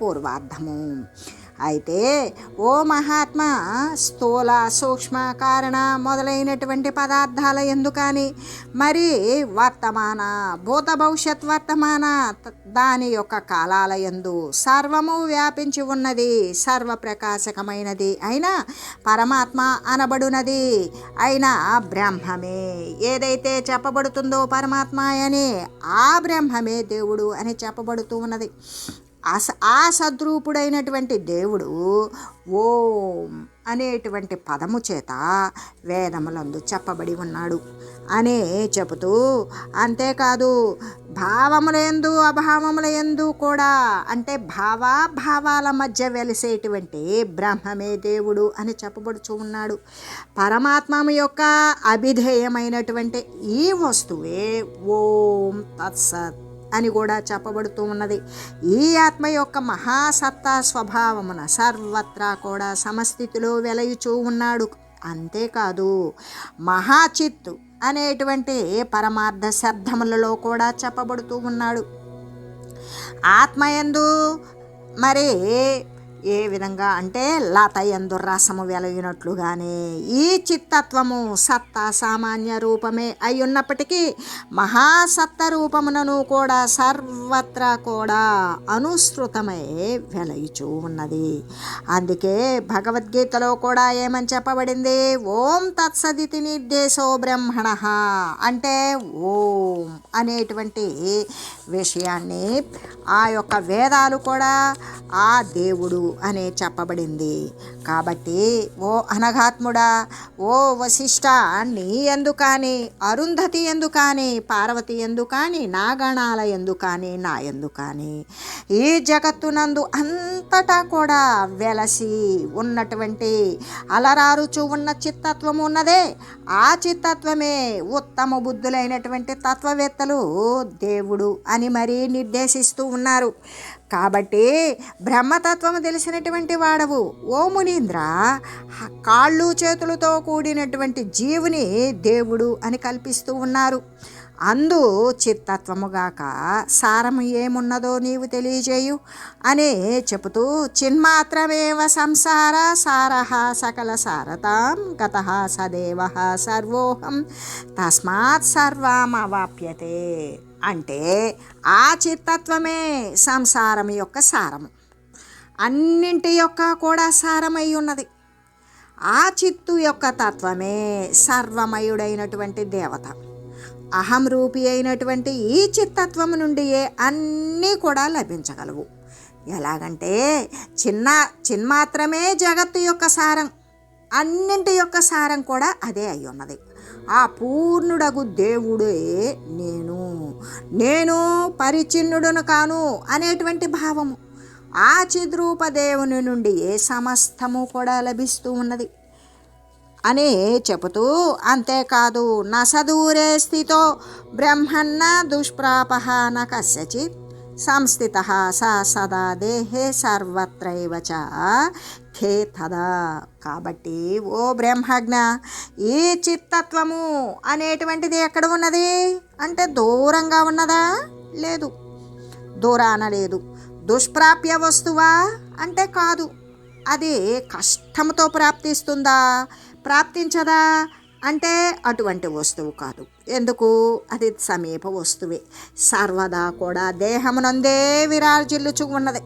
పూర్వార్ధము. అయితే ఓ మహాత్మ స్థూల సూక్ష్మ కారణ మొదలైనటువంటి పదార్థాల ఎందు కానీ మరి వర్తమాన భూత భవిష్యత్ వర్తమాన దాని యొక్క కాలాల ఎందు సర్వము వ్యాపించి ఉన్నది సర్వప్రకాశకమైనది అయినా పరమాత్మ అనబడునది అయినా బ్రహ్మమే. ఏదైతే చెప్పబడుతుందో పరమాత్మ అని ఆ బ్రహ్మమే దేవుడు అని చెప్పబడుతూ ఉన్నది. అస ఆ సద్రూపుడైనటువంటి దేవుడు ఓం అనేటువంటి పదము చేత వేదములందు చెప్పబడి ఉన్నాడు. అనే చెబుతూ అంతేకాదు భావముల ఎందు అభావముల ఎందు కూడా అంటే భావాభావాల మధ్య వెలిసేటువంటి బ్రహ్మమే దేవుడు అని చెప్పబడుచు ఉన్నాడు. పరమాత్మ యొక్క అభిధేయమైనటువంటి ఈ వస్తువే ఓం తత్సత్. అని కూడా చెప్పబడుతూ ఉన్నది. ఈ ఆత్మ యొక్క మహాసత్తా స్వభావమున సర్వత్రా కూడా సమస్థితిలో వెలయుచూ ఉన్నాడు. అంతేకాదు మహాచిత్తు అనేటువంటి పరమార్థ శబ్దములలో కూడా చెప్పబడుతూ ఉన్నాడు. ఆత్మయందు మరి ఏ విధంగా అంటే లతయందు రసము వెలగినట్లుగానే ఈ చిత్తత్వము సత్తా సామాన్య రూపమే అయి ఉన్నప్పటికీ మహాసత్త రూపమునను కూడా సర్వత్రా కూడా అనుసృతమై వెలగిచూ ఉన్నది. అందుకే భగవద్గీతలో కూడా ఏమని చెప్పబడింది? ఓం తత్సదితి నిర్దేశో బ్రహ్మణ అంటే ఓం అనేటువంటి విషయాన్ని ఆ యొక్క వేదాలు కూడా ఆ దేవుడు అనే చెప్పబడింది. కాబట్టి ఓ అనఘాత్ముడా ఓ వశిష్ట నీ ఎందు కానీ అరుంధతి ఎందు కానీ పార్వతి ఎందు కానీ నా గణాల ఎందు కానీ నా ఎందు కానీ ఈ జగత్తునందు అంతటా కూడా వెలసి ఉన్నటువంటి అలరారుచు ఉన్న చిత్తత్వం ఉన్నదే. ఆ చిత్తత్వమే ఉత్తమ బుద్ధులైనటువంటి తత్వవేత్తలు దేవుడు అని మరీ నిర్దేశిస్తూ ఉన్నారు. కాబట్టి బ్రహ్మతత్వము తెలిసినటువంటి వాడవు. ఓ మునీంద్ర హ- కాళ్ళు చేతులతో కూడినటువంటి జీవుని దేవుడు అని కల్పిస్తూ ఉన్నారు. అందు చిత్తత్వముగాక సారము ఏమున్నదో నీవు తెలియజేయు అని చెబుతూ చిన్మాత్రమేవ సంసార సారః సకల సారతాం గత సదేవ సర్వోహం తస్మాత్ సర్వమవాప్యతే. అంటే ఆ చిత్తత్వమే సంసారం యొక్క సారము. అన్నింటి యొక్క కూడా సారమై ఉన్నది ఆ చిత్తు యొక్క తత్వమే సర్వమయుడైనటువంటి దేవత. అహం రూపి అయినటువంటి ఈ చిత్తత్వం నుండియే అన్నీ కూడా లభించగలవు. ఎలాగంటే చిన్న చిన్మాత్రమే జగత్తు యొక్క సారం అన్నింటి యొక్క సారం కూడా అదే అయి ఉన్నది ఆ పూర్ణుడగు దేవుడే నేను నేను పరిచిన్నుడును కాను అనేటువంటి భావము. ఆ చిద్రూప దేవుని నుండి ఏ సమస్తము కూడా లభిస్తూ ఉన్నది? అని చెబుతూ అంతేకాదు నసదూరే స్థితో బ్రహ్మన్న దుష్ప్రాప న కస్యచిత్ సంస్థిత స సదా దేహే సర్వత్రైవ చ ఖేతదా కాబట్టి ఓ బ్రహ్మజ్ఞ ఈ చిత్తత్వము అనేటువంటిది ఎక్కడ ఉన్నది? అంటే దూరంగా ఉన్నదా? లేదు. దూరాన లేదు. దుష్ప్రాప్య వస్తువా? అంటే కాదు. అది కష్టంతో ప్రాప్తిస్తుందా? ప్రాప్తించదా? అంటే అటువంటి వస్తువు కాదు. ఎందుకు? అది సమీప వస్తువే. సర్వదా కూడా దేహమునందే విరాజిల్లుచు ఉన్నది.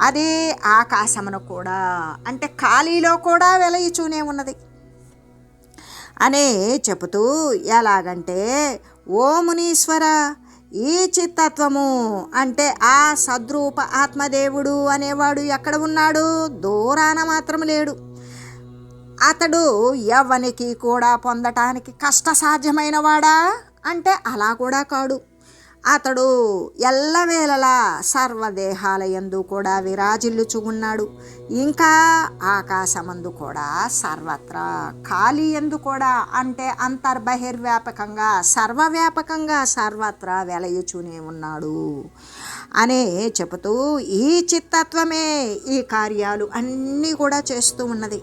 అది ఆకాశమును కూడా అంటే ఖాళీలో కూడా వెలయిచూనే ఉన్నది. అని చెబుతూ ఎలాగంటే ఓ మునీశ్వర ఈ చిత్తత్వము అంటే ఆ సద్రూప ఆత్మదేవుడు అనేవాడు ఎక్కడ ఉన్నాడు? దూరాన మాత్రం లేడు. అతడు ఎవనికి కూడా పొందటానికి కష్టసాధ్యమైన వాడా అంటే అలా కూడా కాడు. అతడు ఎల్లవేళలా సర్వదేహాల యందు కూడా విరాజిల్లుచు ఉన్నాడు ఇంకా ఆకాశమందు కూడా సర్వత్రా ఖాళీ ఎందు కూడా అంటే అంతర్బహిర్వ్యాపకంగా సర్వవ్యాపకంగా సర్వత్రా వెలయుచూనే ఉన్నాడు అనే చెబుతూ ఈ చిత్తత్వమే ఈ కార్యాలు అన్నీ కూడా చేస్తూ ఉన్నది.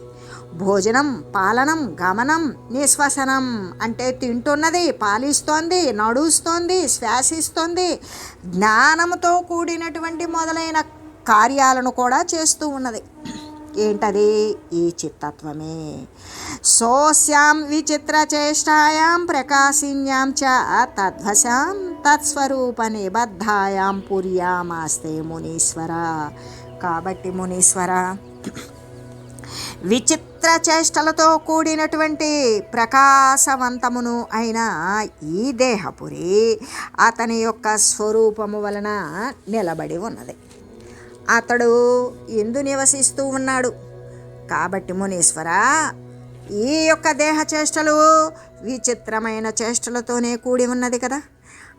భోజనం పాలనం గమనం నిశ్వసనం అంటే తింటున్నది పాలిస్తోంది నడుస్తోంది శ్వాసిస్తోంది జ్ఞానంతో కూడినటువంటి మొదలైన కార్యాలను కూడా చేస్తూ ఉన్నది. ఏంటది? ఈ చిత్తత్వమే. సోస్యాం విచిత్ర చేష్టాయాం ప్రకాశిన్యాం చ తద్వశాం తత్స్వరూప నిబద్ధాయాం పుర్యామాస్తే మునీశ్వర. కాబట్టి మునీశ్వర. విచిత్ర చేష్టలతో కూడినటువంటి ప్రకాశవంతమును అయిన ఈ దేహపురి అతని యొక్క స్వరూపము వలన నిలబడి ఉన్నది. అతడు ఎందు నివసిస్తూ ఉన్నాడు. కాబట్టి మునీశ్వర ఈ యొక్క దేహ చేష్టలు విచిత్రమైన చేష్టలతోనే కూడి ఉన్నది కదా.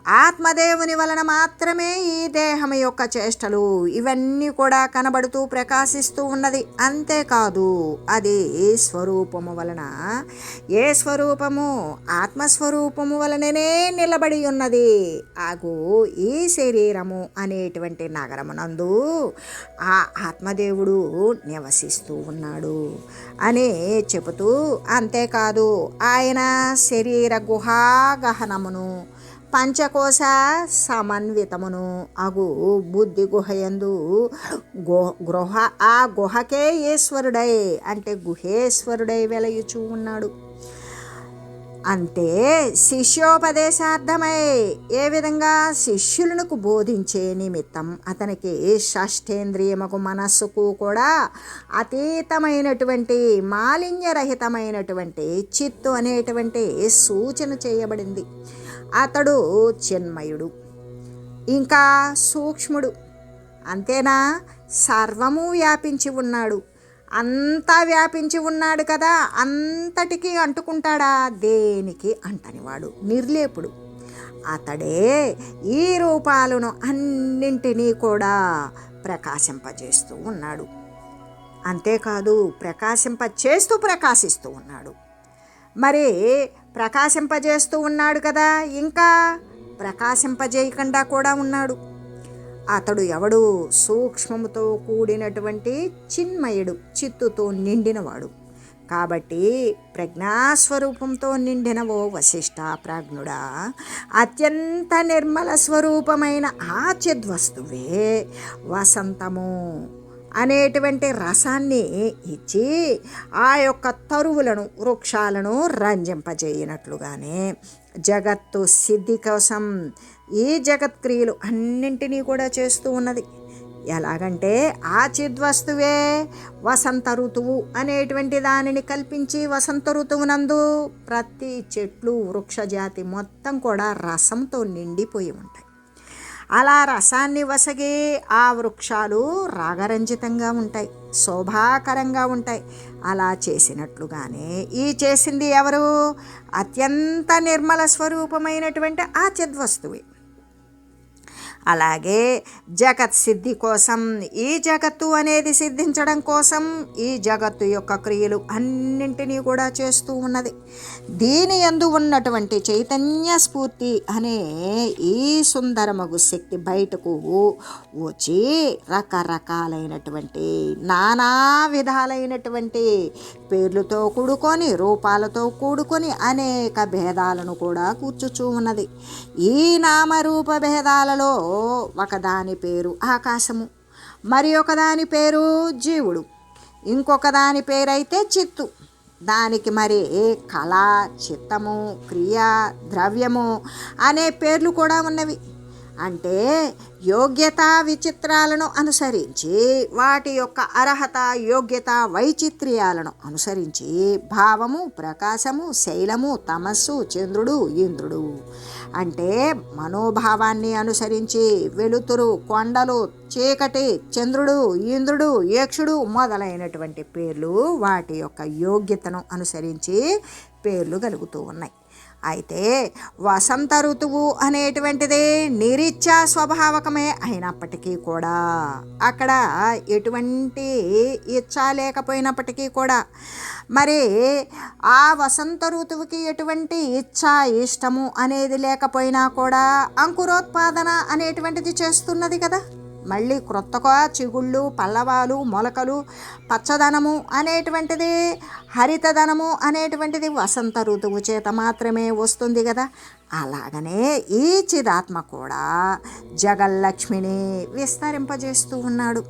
ఆత్మదేవుని వలన మాత్రమే ఈ దేహం యొక్క చేష్టలు ఇవన్నీ కూడా కనబడుతూ ప్రకాశిస్తూ ఉన్నది. అంతేకాదు అది స్వరూపము వలన? ఏ స్వరూపము? ఆత్మస్వరూపము వలననే నిలబడి ఉన్నది. ఆగు ఈ శరీరము అనేటువంటి నగరమునందు ఆ ఆత్మదేవుడు నివసిస్తూ ఉన్నాడు అని చెబుతూ అంతేకాదు ఆయన శరీర గుహాగహనమును పంచకోశ సమన్వితమును అగు బుద్ధి గుహయందు గు గృహ ఆ గుహకే ఈశ్వరుడై అంటే గుహేశ్వరుడై వెలయుచూ ఉన్నాడు. అంటే శిష్యోపదేశార్థమై ఏ విధంగా శిష్యులకు బోధించే నిమిత్తం అతనికి షష్ఠేంద్రియముకు మనస్సుకు కూడా అతీతమైనటువంటి మాలిన్యరహితమైనటువంటి చిత్తు అనేటువంటి సూచన చేయబడింది. అతడు చిన్మయుడు ఇంకా సూక్ష్ముడు. అంతేనా? సర్వము వ్యాపించి ఉన్నాడు. అంతా వ్యాపించి ఉన్నాడు కదా అంతటికీ అంటుకుంటాడా? దేనికి అంటనివాడు నిర్లేపుడు. అతడే ఈ రూపాలను అన్నింటినీ కూడా ప్రకాశింపజేస్తూ ఉన్నాడు. అంతేకాదు ప్రకాశింప చేస్తూ ప్రకాశిస్తూ ఉన్నాడు. మరి ప్రకాశింపజేస్తూ ఉన్నాడు కదా ఇంకా ప్రకాశింపజేయకుండా కూడా ఉన్నాడు. అతడు ఎవడు సూక్ష్మముతో కూడినటువంటి చిన్మయుడు చిత్తుతో నిండినవాడు. కాబట్టి ప్రజ్ఞాస్వరూపంతో నిండిన ఓ వశిష్ట ప్రాజ్ఞుడా అత్యంత నిర్మల స్వరూపమైన ఆ చిద్వస్తువే వసంతము. అనేటువంటి రసాన్ని ఇచ్చి ఆ యొక్క తరువులను వృక్షాలను రంజింపజేయనట్లుగానే జగత్తు సిద్ధి కోసం ఈ జగత్క్రియలు అన్నింటినీ కూడా చేస్తూ ఉన్నది. ఎలాగంటే ఆ చిద్వస్తువే వసంత ఋతువు అనేటువంటి దానిని కల్పించి వసంత ఋతువునందు ప్రతి చెట్లు వృక్షజాతి మొత్తం కూడా రసంతో నిండిపోయి ఉంటాయి. అలా రసాన్ని వసగి ఆ వృక్షాలు రాగరంజితంగా ఉంటాయి శోభాకరంగా ఉంటాయి. అలా చేసినట్లుగానే ఈ చేసింది ఎవరు? అత్యంత నిర్మల స్వరూపమైనటువంటి ఆ చిద్వస్తువే. అలాగే జగత్ సిద్ధి కోసం ఈ జగత్తు అనేది సిద్ధించడం కోసం ఈ జగత్తు యొక్క క్రియలు అన్నింటినీ కూడా చేస్తూ ఉన్నది. దీని ఎందు ఉన్నటువంటి చైతన్య స్ఫూర్తి అనే ఈ సుందరమగు శక్తి బయటకు వచ్చి రకరకాలైనటువంటి నానా విధాలైనటువంటి పేర్లతో కూడుకొని రూపాలతో కూడుకొని అనేక భేదాలను కూడా కూర్చుచూ ఉన్నది. ఈ నామరూప భేదాలలో ఒకదాని పేరు ఆకాశము మరి ఒకదాని పేరు జీవుడు ఇంకొక దాని పేరైతే చిత్తు. దానికి మరి కళ చిత్తము క్రియ ద్రవ్యము అనే పేర్లు కూడా ఉన్నవి. అంటే యోగ్యత విచిత్రాలను అనుసరించి వాటి యొక్క అర్హత యోగ్యత వైచిత్ర్యాలను అనుసరించి భావము ప్రకాశము శైలము తమస్సు చంద్రుడు ఇంద్రుడు. అంటే మనోభావాన్ని అనుసరించి వెలుతురు కొండలు చీకటి చంద్రుడు ఇంద్రుడు యక్షుడు మొదలైనటువంటి పేర్లు వాటి యొక్క యోగ్యతను అనుసరించి పేర్లు కలుగుతూ ఉన్నాయి. అయితే వసంత ఋతువు అనేటువంటిది నిరీచ్ఛా స్వభావకమే అయినప్పటికీ కూడా అక్కడ ఎటువంటి ఇచ్చ లేకపోయినప్పటికీ కూడా మరి ఆ వసంత ఋతువుకి ఎటువంటి ఇచ్ఛ ఇష్టము అనేది లేకపోయినా కూడా అంకురోత్పాదన అనేటువంటిది చేస్తున్నది కదా. మళ్ళీ క్రొత్తగా చిగుళ్ళు పల్లవాలు మొలకలు పచ్చదనము అనేటువంటిది హరితదనము అనేటువంటిది వసంత ఋతువు చేత మాత్రమే వస్తుంది కదా. అలాగనే ఈ చిదాత్మ కూడా జగల్లక్ష్మిని విస్తరింపజేస్తూ ఉన్నాడు.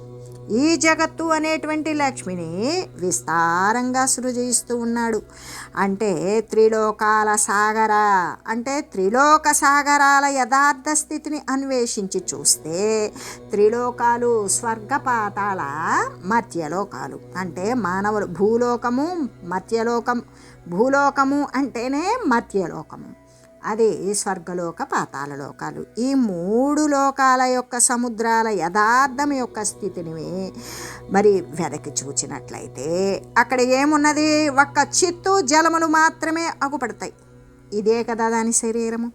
ఈ జగత్తు అనేటువంటి లక్ష్మిని విస్తారంగా సృజిస్తూ ఉన్నాడు. అంటే త్రిలోకాల సాగర అంటే త్రిలోక సాగరాల యథార్థ స్థితిని అన్వేషించి చూస్తే త్రిలోకాలు స్వర్గపాతాల మత్యలోకాలు అంటే మానవులు భూలోకము మత్యలోకం భూలోకము అంటేనే మత్యలోకము అదే స్వర్గలోక పాతాల లోకాలు. ఈ మూడు లోకాల యొక్క సముద్రాల యథార్థం యొక్క స్థితిని మరి వెదకి చూచినట్లయితే అక్కడ ఏమున్నది? ఒక్క చిత్తు జలములు మాత్రమే అగుపడతాయి. ఇదే కదా దాని శరీరము.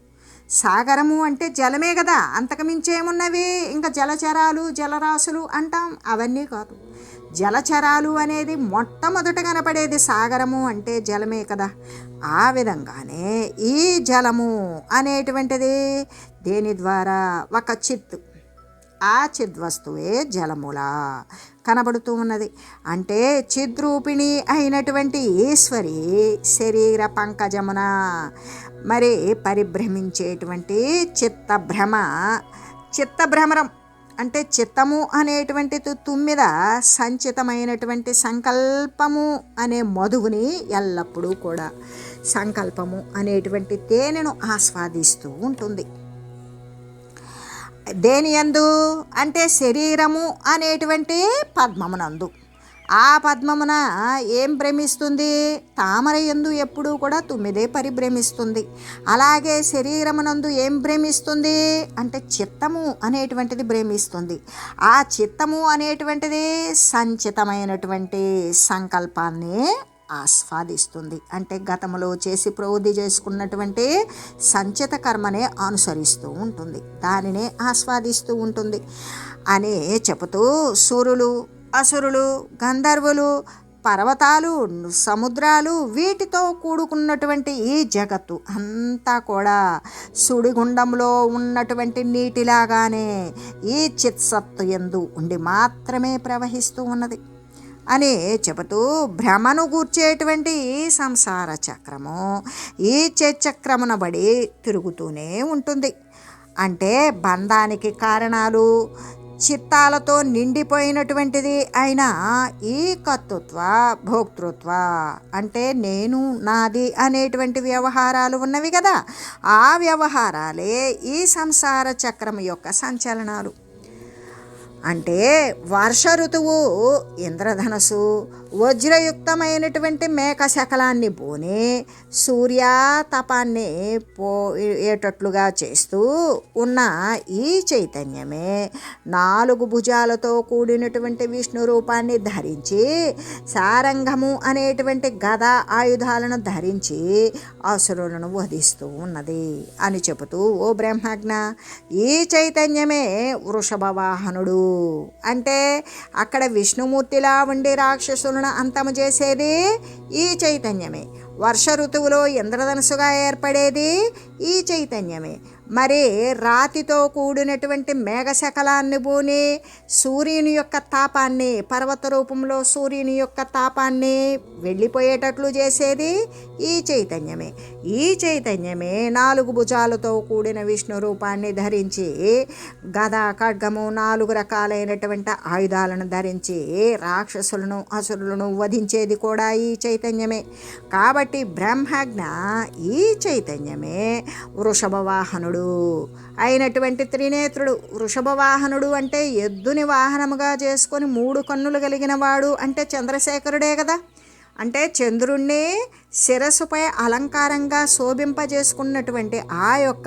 సాగరము అంటే జలమే కదా. అంతకుమించేమున్నవి ఇంకా జలచరాలు జలరాశులు అంటాం. అవన్నీ కాదు. జలచరాలు అనేది మొట్టమొదట కనపడేది సాగరము అంటే జలమే కదా. ఆ విధంగానే ఈ జలము అనేటువంటిది దేని ద్వారా? ఒక చిత్తు. ఆ చిద్వస్తువే జలములా. కనబడుతూ ఉన్నది. అంటే చిద్రూపిణి అయినటువంటి ఈశ్వరి శరీర పంకజమున మరి పరిభ్రమించేటువంటి చిత్తభ్రమ. చిత్తభ్రమరం. అంటే చిత్తము అనేటువంటి తుమ్మిద సంచితమైనటువంటి సంకల్పము అనే మధువుని ఎల్లప్పుడూ కూడా సంకల్పము అనేటువంటి తేనెను ఆస్వాదిస్తూ ఉంటుంది. దేని ఎందు అంటే శరీరము అనేటువంటి పద్మమునందు. ఆ పద్మమున ఏం భ్రమిస్తుంది తామర ఎందు ఎప్పుడూ కూడా తొమ్మిదే పరిభ్రమిస్తుంది. అలాగే శరీరమునందు ఏం భ్రమిస్తుంది అంటే చిత్తము అనేటువంటిది భ్రమిస్తుంది ఆ చిత్తము అనేటువంటిది సంచితమైనటువంటి సంకల్పాన్ని ఆస్వాదిస్తుంది. అంటే గతంలో చేసి ప్రవృద్ధి చేసుకున్నటువంటి సంచిత కర్మనే అనుసరిస్తూ ఉంటుంది. దానినే ఆస్వాదిస్తూ ఉంటుంది. అని చెబుతూ సూర్యులు అసురులు గంధర్వులు పర్వతాలు సముద్రాలు వీటితో కూడుకున్నటువంటి ఈ జగత్తు అంతా కూడా సుడిగుండంలో ఉన్నటువంటి నీటిలాగానే ఈ చిత్సత్తు ఎందు ఉండి మాత్రమే ప్రవహిస్తూ ఉన్నది. అని చెబుతూ భ్రమను గూర్చేటువంటి ఈ సంసార చక్రము ఈ చక్రమున బడి తిరుగుతూనే ఉంటుంది. అంటే బంధానికి కారణాలు చిత్తాలతో నిండిపోయినటువంటిది అయిన ఈ కర్తృత్వ భోక్తృత్వ అంటే నేను నాది అనేటువంటి వ్యవహారాలు ఉన్నవి కదా. ఆ వ్యవహారాలే ఈ సంసార చక్రం యొక్క సంచలనాలు. అంటే వర్ష ఋతువు ఇంద్రధనసు వజ్రయుక్తమైనటువంటి మేక శకలాన్ని బోని సూర్యాతపాన్ని పోయేటట్లుగా చేస్తూ ఉన్న ఈ చైతన్యమే నాలుగు భుజాలతో కూడినటువంటి విష్ణు రూపాన్ని ధరించి సారంగము అనేటువంటి గద ఆయుధాలను ధరించి అసురులను వధిస్తూ ఉన్నది అని చెబుతూ ఓ బ్రహ్మజ్ఞ ఈ చైతన్యమే వృషభ వాహనుడు అంటే అక్కడ విష్ణుమూర్తిలా ఉండి రాక్షసులను అంతము చేసేది ఈ చైతన్యమే. వర్ష ఋతువులో ఇంద్రధనుసుగా ఏర్పడేది ఈ చైతన్యమే. మరి రాతితో కూడినటువంటి మేఘశకలాన్ని బూని సూర్యుని యొక్క తాపాన్ని పర్వత రూపంలో సూర్యుని యొక్క తాపాన్ని వెళ్ళిపోయేటట్లు చేసేది ఈ చైతన్యమే. ఈ చైతన్యమే నాలుగు భుజాలతో కూడిన విష్ణు రూపాన్ని ధరించి గద ఖడ్గము నాలుగు రకాలైనటువంటి ఆయుధాలను ధరించి రాక్షసులను అసురులను వధించేది కూడా ఈ చైతన్యమే. కాబట్టి బ్రహ్మజ్ఞ ఈ చైతన్యమే వృషభవాహనుడు వాహనుడు అయినటువంటి త్రినేత్రుడు వృషభ వాహనుడు అంటే ఎద్దుని వాహనముగా చేసుకొని మూడు కన్నులు కలిగిన వాడు అంటే చంద్రశేఖరుడే కదా. అంటే చంద్రుణ్ణి శిరస్సుపై అలంకారంగా శోభింపజేసుకున్నటువంటి ఆ యొక్క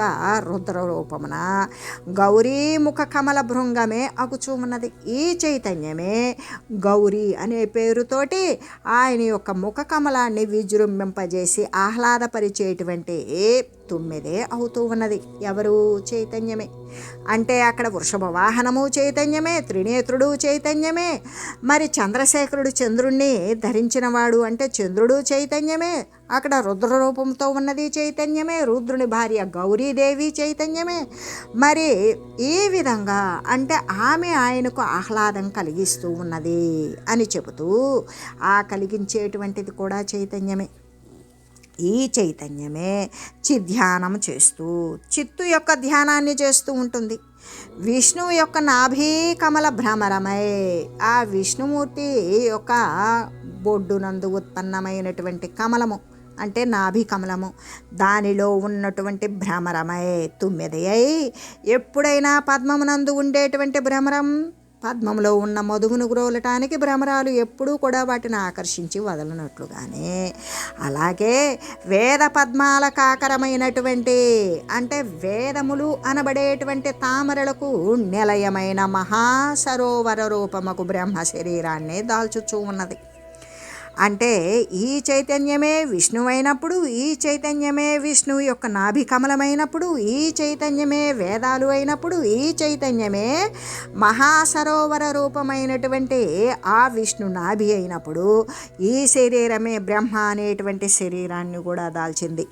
రుద్ర రూపమున గౌరీ ముఖ కమల భృంగమే అగుచూ ఉన్నది ఈ చైతన్యమే గౌరీ అనే పేరుతోటి ఆయన యొక్క ముఖ కమలాన్ని విజృంభింపజేసి ఆహ్లాదపరిచేటువంటి తొమ్మిదే అవుతూ ఉన్నది. ఎవరు? చైతన్యమే. అంటే అక్కడ వృషభ వాహనము చైతన్యమే త్రినేత్రుడు చైతన్యమే. మరి చంద్రశేఖరుడు చంద్రుణ్ణి ధరించినవాడు అంటే చంద్రుడు చైతన్యమే. అక్కడ రుద్ర రూపంతో ఉన్నది చైతన్యమే రుద్రుని భార్య గౌరీదేవి చైతన్యమే. మరి ఈ విధంగా అంటే ఆమె ఆయనకు ఆహ్లాదం కలిగిస్తూ ఉన్నది అని చెబుతూ ఆ కలిగించేటువంటిది కూడా చైతన్యమే. ఈ చైతన్యమే చిధ్యానం చేస్తూ చిత్తు యొక్క ధ్యానాన్ని చేస్తూ ఉంటుంది. విష్ణువు యొక్క నాభీ కమల భ్రమరమై. ఆ విష్ణుమూర్తి యొక్క బొడ్డునందు ఉత్పన్నమైనటువంటి కమలము అంటే నాభి కమలము దానిలో ఉన్నటువంటి భ్రమరమై. తుమ్మెది ఎప్పుడైనా పద్మమునందు ఉండేటువంటి భ్రమరం పద్మంలో ఉన్న మధువును గ్రోలటానికి భ్రమరాలు ఎప్పుడూ కూడా వాటిని ఆకర్షించి వదలనట్లుగానే. అలాగే వేద పద్మాల కాకరమైనటువంటి అంటే వేదములు అనబడేటువంటి తామరలకు నిలయమైన మహాసరోవర రూపముకు బ్రహ్మ శరీరాన్ని దాల్చుచూ ఉన్నది. అంటే ఈ చైతన్యమే విష్ణువైనప్పుడు ఈ చైతన్యమే విష్ణువు యొక్క నాభి కమలమైనప్పుడు ఈ చైతన్యమే వేదాలు అయినప్పుడు ఈ చైతన్యమే మహాసరోవర రూపమైనటువంటి ఆ విష్ణు నాభి అయినప్పుడు ఈ శరీరమే బ్రహ్మ అనేటువంటి శరీరాన్ని కూడా దాల్చింది.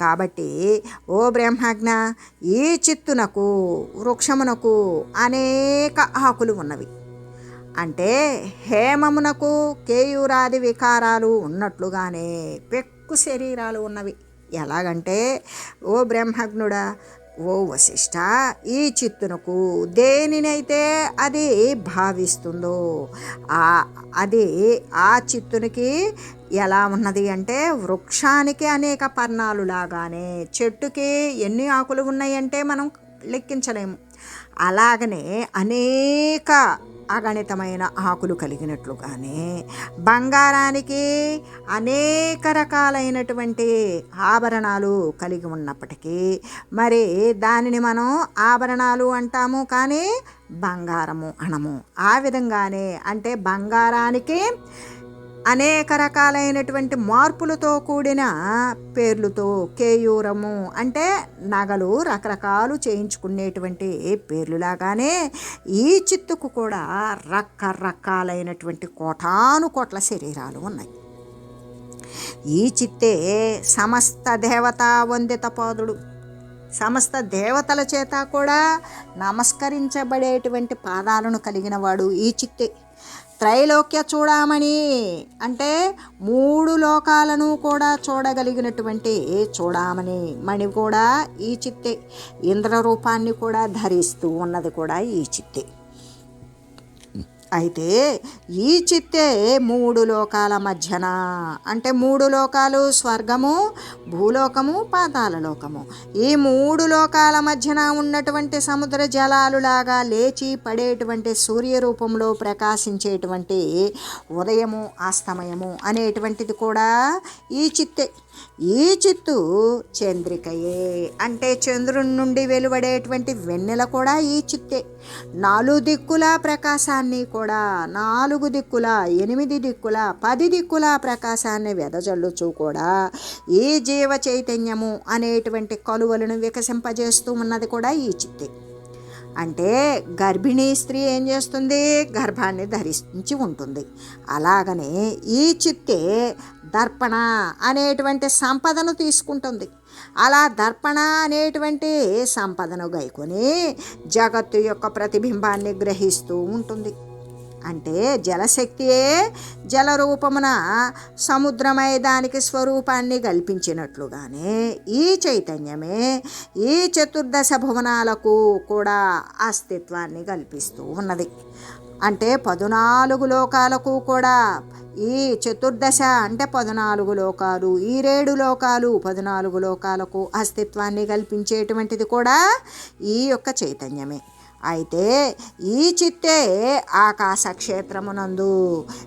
కాబట్టి ఓ బ్రహ్మజ్ఞ ఈ చిత్తునకు వృక్షమునకు అనేక ఆకులు ఉన్నవి. అంటే హేమమునకు కేయూరాది వికారాలు ఉన్నట్లుగానే పెక్కు శరీరాలు ఉన్నవి. ఎలాగంటే ఓ బ్రహ్మజ్ఞుడా ఓ వశిష్ట ఈ చిత్తునకు దేనినైతే అది భావిస్తుందో ఆ అది ఆ చిత్తునికి ఎలా ఉన్నది అంటే వృక్షానికి అనేక పర్ణాలు లాగానే చెట్టుకి ఎన్ని ఆకులు ఉన్నాయంటే మనం లెక్కించలేము. అలాగనే అనేక అగణితమైన ఆకులు కలిగినట్లుగానే బంగారానికి అనేక రకాలైనటువంటి ఆభరణాలు కలిగి ఉన్నప్పటికీ మరి దానిని మనం ఆభరణాలు అంటాము కానీ బంగారము అనము. ఆ విధంగానే అంటే బంగారానికి అనేక రకాలైనటువంటి మార్పులతో కూడిన పేర్లతో కేయూరము అంటే నగలు రకరకాలు చేయించుకునేటువంటి పేర్లులాగానే ఈ చిత్తుకు కూడా రకరకాలైనటువంటి కోటాను కోట్ల శరీరాలు ఉన్నాయి. ఈ చిత్తే సమస్త దేవతా వందిత పాదుడు సమస్త దేవతల చేత కూడా నమస్కరించబడేటువంటి పాదాలను కలిగిన వాడు ఈ చిత్తే. త్రైలోక్య చూడమని అంటే మూడు లోకాలను కూడా చూడగలిగినటువంటి చూడమని మణి కూడా ఈ చిత్తే. ఇంద్ర రూపాన్ని కూడా ధరిస్తూ ఉన్నది కూడా ఈ చిత్తే. అయితే ఈ చిత్తే మూడు లోకాల మధ్యన. అంటే మూడు లోకాలు స్వర్గము భూలోకము పాతాల లోకము. ఈ మూడు లోకాల మధ్యన ఉన్నటువంటి సముద్ర జలాలులాగా లేచి పడేటువంటి సూర్య రూపంలో ప్రకాశించేటువంటి ఉదయము ఆస్తమయము అనేటువంటిది కూడా ఈ చిత్తే. ఈ చిత్తు చంద్రికయే. అంటే చంద్రుని నుండి వెలువడేటువంటి వెన్నెల కూడా ఈ చిత్తే. నాలుగు దిక్కుల ప్రకాశాన్ని కూడా నాలుగు దిక్కుల ఎనిమిది దిక్కుల పది దిక్కుల ప్రకాశాన్ని వెదజల్లుచూ కూడా ఈ జీవ చైతన్యము అనేటువంటి కలువలను వికసింపజేస్తూ ఉన్నది కూడా ఈ చిత్తే. అంటే గర్భిణీ స్త్రీ ఏం చేస్తుంది? గర్భాన్ని ధరించి ఉంటుంది. అలాగనే ఈ చిత్తే దర్పణ అనేటువంటి సంపదను తీసుకుంటుంది. అలా దర్పణ అనేటువంటి సంపదను గైకొని జగత్తు యొక్క ప్రతిబింబాన్ని గ్రహిస్తూ ఉంటుంది. అంటే జలశక్తియే జలరూపమున సముద్రమై దానికి స్వరూపాన్ని కల్పించినట్లుగానే ఈ చైతన్యమే ఈ చతుర్దశ భువనాలకు కూడా అస్తిత్వాన్ని కల్పిస్తూ ఉన్నది. అంటే పదునాలుగు లోకాలకు కూడా ఈ చతుర్దశ అంటే పద్నాలుగు లోకాలు ఈ రేడు లోకాలు పద్నాలుగు లోకాలకు అస్తిత్వాన్ని కల్పించేటువంటిది కూడా ఈ యొక్క చైతన్యమే. అయితే ఈ చిత్తే ఆకాశక్షేత్రమునందు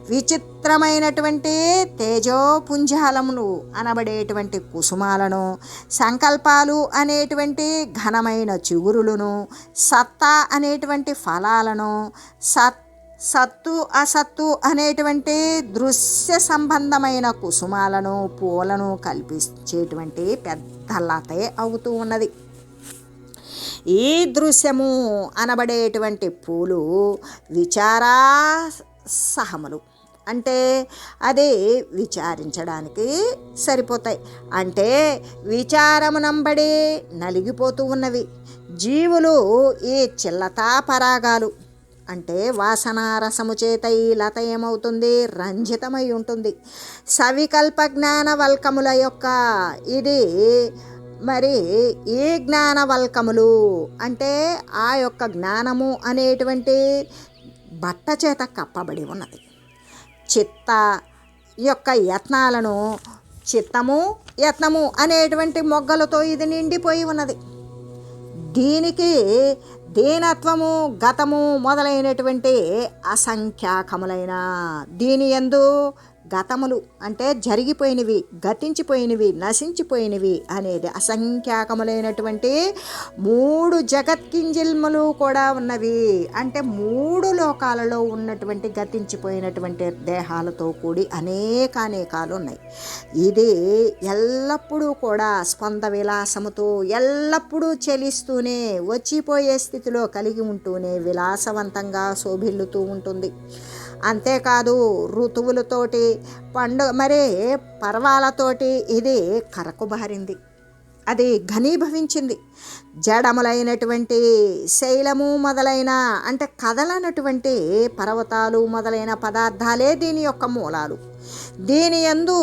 విచిత్రమైనటువంటి తేజోపుంజాలమును అనబడేటువంటి కుసుమాలను సంకల్పాలు అనేటువంటి ఘనమైన చిగురులను సత్తా అనేటువంటి ఫలాలను సత్ సత్తు అసత్తు అనేటువంటి దృశ్య సంబంధమైన కుసుమాలను పూలను కల్పించేటువంటి పెద్ద లతే అవుతూ ఉన్నది. ఈ దృశ్యము అనబడేటువంటి పూలు విచారా సహములు. అంటే అది విచారించడానికి సరిపోతాయి. అంటే విచారము నంబడి నలిగిపోతూ ఉన్నవి. జీవులు ఈ చిల్లతా పరాగాలు అంటే వాసనారసము చేత ఈ లత ఏమవుతుంది? రంజితమై ఉంటుంది. సవికల్ప జ్ఞాన వల్కముల యొక్క ఇది మరి ఈ జ్ఞానవల్కములు? అంటే ఆ యొక్క జ్ఞానము అనేటువంటి బట్ట చేత కప్పబడి ఉన్నది. చిత్త యొక్క యత్నాలను చిత్తము యత్నము అనేటువంటి మొగ్గలతో ఇది నిండిపోయి ఉన్నది. దీనికి దీనత్వము గతము మొదలైనటువంటి అసంఖ్యాకములైన దీని ఎందు గతములు అంటే జరిగిపోయినవి గతించిపోయినవి నశించిపోయినవి అనేది అసంఖ్యాకములైనటువంటి మూడు జగత్కింజిల్ములు కూడా ఉన్నవి. అంటే మూడు లోకాలలో ఉన్నటువంటి గతించిపోయినటువంటి దేహాలతో కూడి అనేక అనేకాలు ఉన్నాయి ఇది ఎల్లప్పుడూ కూడా స్పంద విలాసముతో ఎల్లప్పుడూ చెలిస్తూనే వచ్చిపోయే స్థితిలో కలిగి ఉంటూనే విలాసవంతంగా శోభిల్లుతూ ఉంటుంది. అంతేకాదు ఋతువులతోటి పండుగ మరి పర్వాలతోటి ఇది కరకుబారింది అది ఘనీభవించింది. జడములైనటువంటి శైలము మొదలైన అంటే కదలనటువంటి పర్వతాలు మొదలైన పదార్థాలే దీని యొక్క మూలాలు. దీని యందు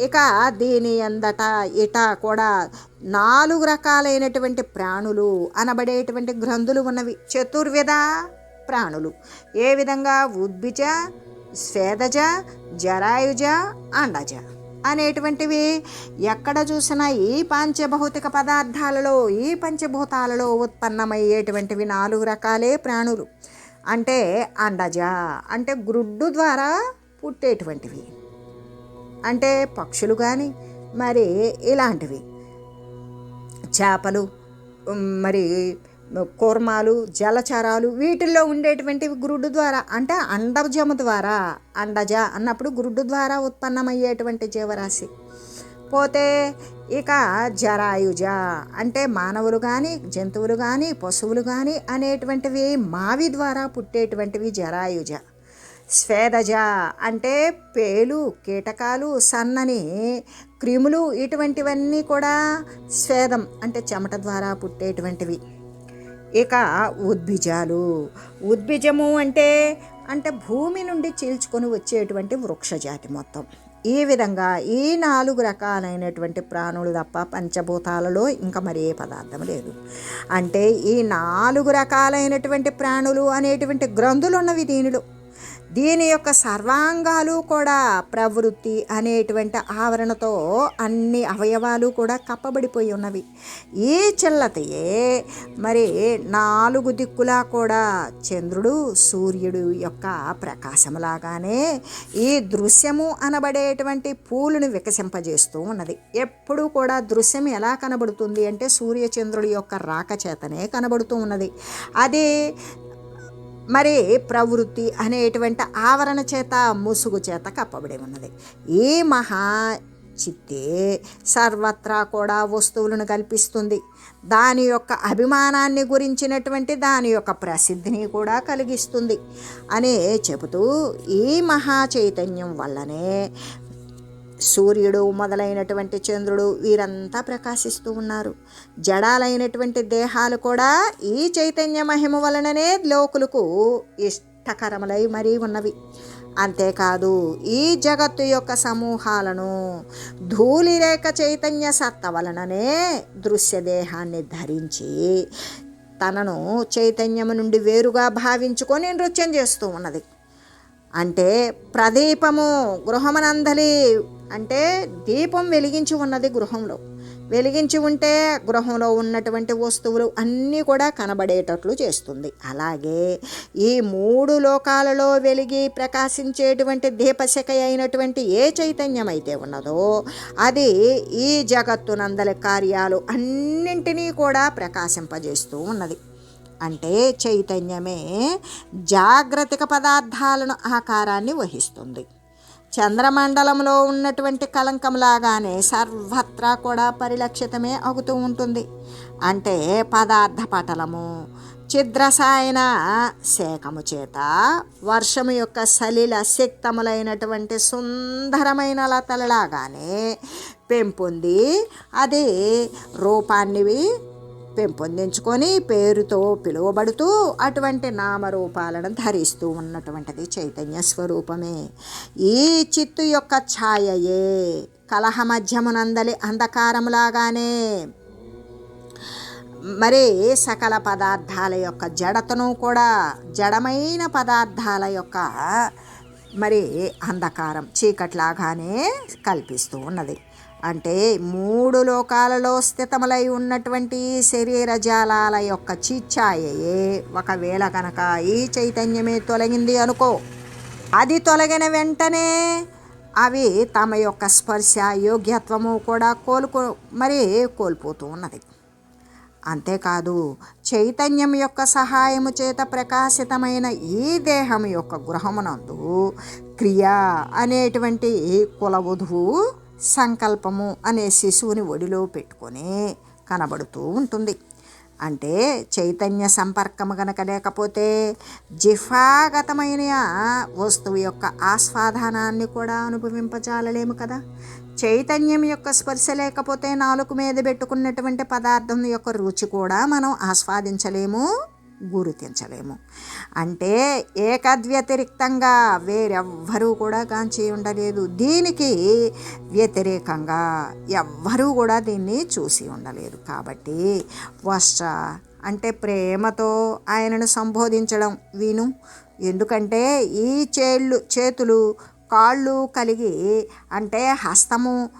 ఇక దీని అందట ఇట కూడా నాలుగు రకాలైనటువంటి ప్రాణులు అనబడేటువంటి గ్రంథులు ఉన్నవి. చతుర్విధ ప్రాణులు. ఏ విధంగా ఉద్భిజ స్వేదజ జరాయుజ అండజ అనేటువంటివి ఎక్కడ చూసినా ఈ పంచభౌతిక పదార్థాలలో ఈ పంచభూతాలలో ఉత్పన్నమయ్యేటువంటివి నాలుగు రకాలే ప్రాణులు. అంటే అండజ అంటే గ్రుడ్డు ద్వారా పుట్టేటువంటివి. అంటే పక్షులు కానీ మరి ఇలాంటివి. చేపలు మరి కూర్మాలు జలచరాలు వీటిల్లో ఉండేటువంటివి గురుడు ద్వారా అంటే అండజము ద్వారా అండజ అన్నప్పుడు గురుడు ద్వారా ఉత్పన్నమయ్యేటువంటి జీవరాశి. పోతే ఇక జరాయుజ అంటే మానవులు కానీ జంతువులు కానీ పశువులు కానీ అనేటువంటివి మావి ద్వారా పుట్టేటువంటివి జరాయుజ. స్వేదజ అంటే పేలు కీటకాలు సన్నని క్రిములు ఇటువంటివన్నీ కూడా స్వేదం అంటే చెమట ద్వారా పుట్టేటువంటివి. ఇక ఉద్భిజాలు. ఉద్భిజము అంటే అంటే భూమి నుండి చీల్చుకొని వచ్చేటువంటి వృక్షజాతి మొత్తం. ఈ విధంగా ఈ నాలుగు రకాలైనటువంటి ప్రాణులు తప్ప పంచభూతాలలో ఇంకా మరి ఏ పదార్థం లేదు. అంటే ఈ నాలుగు రకాలైనటువంటి ప్రాణులు అనేటువంటి గ్రంథులు ఉన్నవి దీనిలో. దీని యొక్క సర్వాంగాలు కూడా ప్రవృత్తి అనేటువంటి ఆవరణతో అన్ని అవయవాలు కూడా కప్పబడిపోయి ఉన్నవి. ఈ చిల్లతయే మరి నాలుగు దిక్కులా కూడా చంద్రుడు సూర్యుడు యొక్క ప్రకాశములాగానే ఈ దృశ్యము అనబడేటువంటి పూలను వికసింపజేస్తూ ఉన్నది. ఎప్పుడూ కూడా దృశ్యం ఎలా కనబడుతుంది అంటే సూర్యచంద్రుడి యొక్క రాక చేతనే కనబడుతూ ఉన్నది. అదే మరి ప్రవృత్తి అనేటువంటి ఆవరణ చేత ముసుగు చేత కప్పబడి ఉన్నది. ఈ మహా చిత్తే సర్వత్రా కూడా వస్తువులను కల్పిస్తుంది. దాని యొక్క అభిమానాన్ని గురించినటువంటి దాని యొక్క ప్రసిద్ధిని కూడా కలిగిస్తుంది. అనే చెబుతూ ఈ మహా చైతన్యం వల్లనే సూర్యుడు మొదలైనటువంటి చంద్రుడు వీరంతా ప్రకాశిస్తూ ఉన్నారు. జడాలైనటువంటి దేహాలు కూడా ఈ చైతన్య మహిమ వలననే లోకులకు ఇష్టకరములై మరీ ఉన్నవి. అంతేకాదు ఈ జగత్తు యొక్క సమూహాలను ధూళిరేఖ చైతన్య సత్త వలననే దృశ్యదేహాన్ని ధరించి తనను చైతన్యము నుండి వేరుగా భావించుకొని నృత్యం చేస్తూ ఉన్నది. అంటే ప్రదీపము గృహమనందలి అంటే దీపం వెలిగించి ఉన్నది గృహంలో. వెలిగించి ఉంటే గృహంలో ఉన్నటువంటి వస్తువులు అన్నీ కూడా కనబడేటట్లు చేస్తుంది. అలాగే ఈ మూడు లోకాలలో వెలిగి ప్రకాశించేటువంటి దీపశక అయినటువంటి ఏ చైతన్యం అయితే ఉన్నదో అది ఈ జగత్తునందలి కార్యాలు అన్నింటినీ కూడా ప్రకాశింపజేస్తూ ఉన్నది. అంటే చైతన్యమే జాగ్రతిక పదార్థాలను ఆకారాన్ని వహిస్తుంది. చంద్రమండలంలో ఉన్నటువంటి కలంకంలాగానే సర్వత్రా కూడా పరిలక్షితమే అవుతూ ఉంటుంది. అంటే పదార్థ పటలము చిద్రసాయన శేఖము చేత వర్షము యొక్క సలిల శక్తములైనటువంటి సుందరమైన లతలలాగానే పెంపొంది. అది రూపాన్ని పెంపొందించుకొని పేరుతో పిలువబడుతూ అటువంటి నామరూపాలను ధరిస్తూ ఉన్నటువంటిది చైతన్య స్వరూపమే. ఈ చిత్తు యొక్క ఛాయయే. కలహ మధ్యమునందలి అంధకారములాగానే. మరి సకల పదార్థాల యొక్క జడతను కూడా జడమైన పదార్థాల యొక్క మరి అంధకారం చీకట్లాగానే కల్పిస్తూ ఉన్నది. అంటే మూడు లోకాలలో స్థితములై ఉన్నటువంటి శరీర జాలాల యొక్క చిచ్చాయే ఒకవేళ కనుక ఈ చైతన్యమే తొలగింది అనుకో అది తొలగిన వెంటనే అవి తమ యొక్క స్పర్శ యోగ్యత్వము కూడా కోలుకో మరి కోల్పోతూ ఉన్నది. అంతేకాదు చైతన్యం యొక్క సహాయము చేత ప్రకాశితమైన ఈ దేహం యొక్క గృహమునందు క్రియ అనేటువంటి కులవధువు సంకల్పము అనే శిశువుని ఒడిలో పెట్టుకొని కనబడుతూ ఉంటుంది. అంటే చైతన్య సంపర్కము గనక లేకపోతే జిఫాగతమైన వస్తువు యొక్క ఆస్వాదనాన్ని కూడా అనుభవింపజాలలేము కదా? చైతన్యం యొక్క స్పర్శ లేకపోతే నాలుగు మీద పెట్టుకున్నటువంటి పదార్థం యొక్క రుచి కూడా మనం ఆస్వాదించలేము. గుర్తించలేము అంటే ఏకద్వ్యతిరిక్తంగా వేరెవ్వరూ కూడా కాంచి ఉండలేదు. దీనికి వ్యతిరేకంగా ఎవ్వరూ కూడా దీన్ని చూసి ఉండలేదు. కాబట్టి వర్ష అంటే ప్రేమతో ఆయనను సంబోధించడం విను. ఎందుకంటే ఈ చేళ్ళు చేతులు కాళ్ళు కలిగి అంటే హస్తము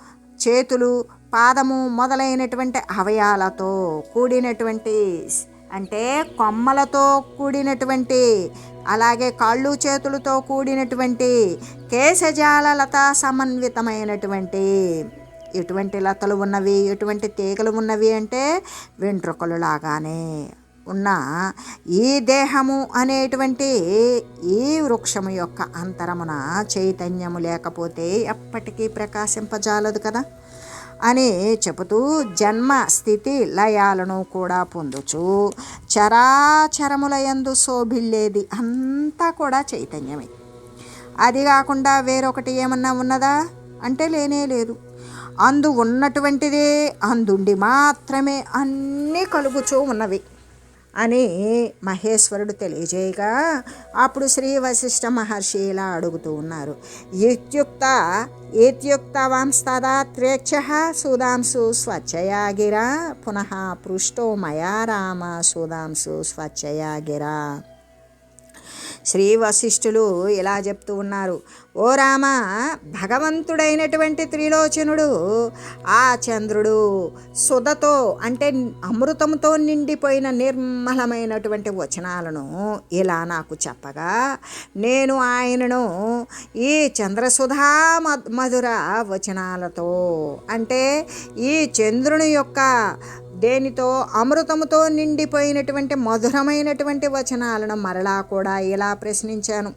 చేతులు పాదము మొదలైనటువంటి అవయాలతో కూడినటువంటి అంటే కొమ్మలతో కూడినటువంటి అలాగే కాళ్ళు చేతులతో కూడినటువంటి కేశజాల లత సమన్వితమైనటువంటి ఎటువంటి లతలు ఉన్నవి ఎటువంటి తీగలు ఉన్నవి అంటే వెంట్రుకలు లాగానే ఉన్న ఈ దేహము అనేటువంటి ఈ వృక్షము యొక్క అంతరమున చైతన్యము లేకపోతే ఎప్పటికీ ప్రకాశింపజాలదు కదా. అని చెబుతూ జన్మ స్థితి లయాలను కూడా పొందుచు. చరాచరములయందు శోభిల్లేది అంతా కూడా చైతన్యమే. అది కాకుండా వేరొకటి ఏమన్నా ఉన్నదా? అంటే లేనే లేదు. అందు ఉన్నటువంటిదే అందుండి మాత్రమే అన్నీ కలుగుచూ ఉన్నవి. అని మహేశ్వరుడు తెలియజేయగా అప్పుడు శ్రీ వశిష్ఠ మహర్షి ఇలా అడుగుతూ ఉన్నారు. ఇత్యుక్త ఇత్యుక్తవాంస్తదా త్రేక్ష సుధాంసు స్వచ్ఛయా గిరా పునః పృష్టో మయా రామ సుధాంసు స్వచ్ఛయా గిరా శ్రీ వశిష్ఠులు ఇలా చెప్తూ ఉన్నారు. ఓ రామ భగవంతుడైనటువంటి త్రిలోచనుడు ఆ చంద్రుడు సుధతో అంటే అమృతంతో నిండిపోయిన నిర్మలమైనటువంటి వచనాలను ఇలా నాకు చెప్పగా నేను ఆయనను ఈ చంద్రసుధా మధుర వచనాలతో అంటే ఈ చంద్రుని యొక్క దేనితో? అమృతముతో నిండిపోయినటువంటి మధురమైనటువంటి వచనాలను మరలా కూడా ఇలా ప్రశ్నించాను.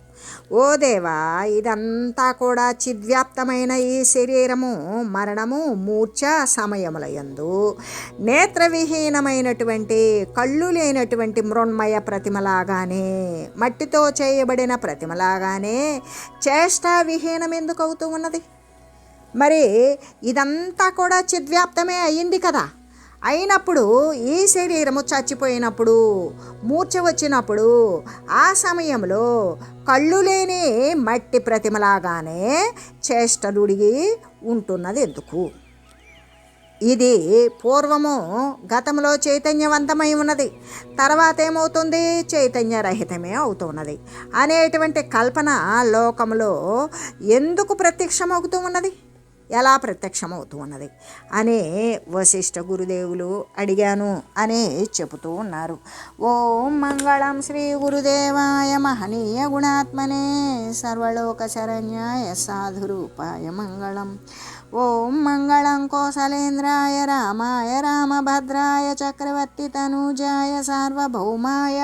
ఓ దేవా ఇదంతా కూడా చిద్వ్యాప్తమైన ఈ శరీరము మరణము మూర్ఛ సమయములయందు నేత్రవిహీనమైనటువంటి కళ్ళు లేనటువంటి మృణ్మయ ప్రతిమలాగానే మట్టితో చేయబడిన ప్రతిమలాగానే చేష్టావిహీనం ఎందుకు అవుతూ ఉన్నది? మరి ఇదంతా కూడా చిద్వ్యాప్తమే అయ్యింది కదా? అయినప్పుడు ఈ శరీరము చచ్చిపోయినప్పుడు మూర్ఛ వచ్చినప్పుడు ఆ సమయంలో కళ్ళు లేని మట్టి ప్రతిమలాగానే చేష్టలుడిగి ఉంటున్నది ఎందుకు ఇది పూర్వము గతంలో చైతన్యవంతమై ఉన్నది. తర్వాత ఏమవుతుంది? చైతన్యరహితమే అవుతున్నది. అనేటువంటి కల్పన లోకంలో ఎందుకు ప్రత్యక్షమవుతూ ఉన్నది? ఎలా ప్రత్యక్షమవుతూ ఉన్నది? అనే వశిష్ఠ గురుదేవులు అడిగాను అని చెబుతూ ఉన్నారు. ఓం మంగళం శ్రీ గురుదేవాయ మహనీయ గుణాత్మనే సర్వలోక శరణ్యాయ సాధురూపాయ మంగళం. ఓం మంగళం కోసలేంద్రాయ రామాయ రామభద్రాయ చక్రవర్తి తనూజాయ సార్వభౌమాయ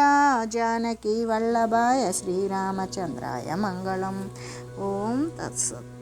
జానకీ వల్లభాయ శ్రీరామచంద్రాయ మంగళం. ఓం తత్సత్.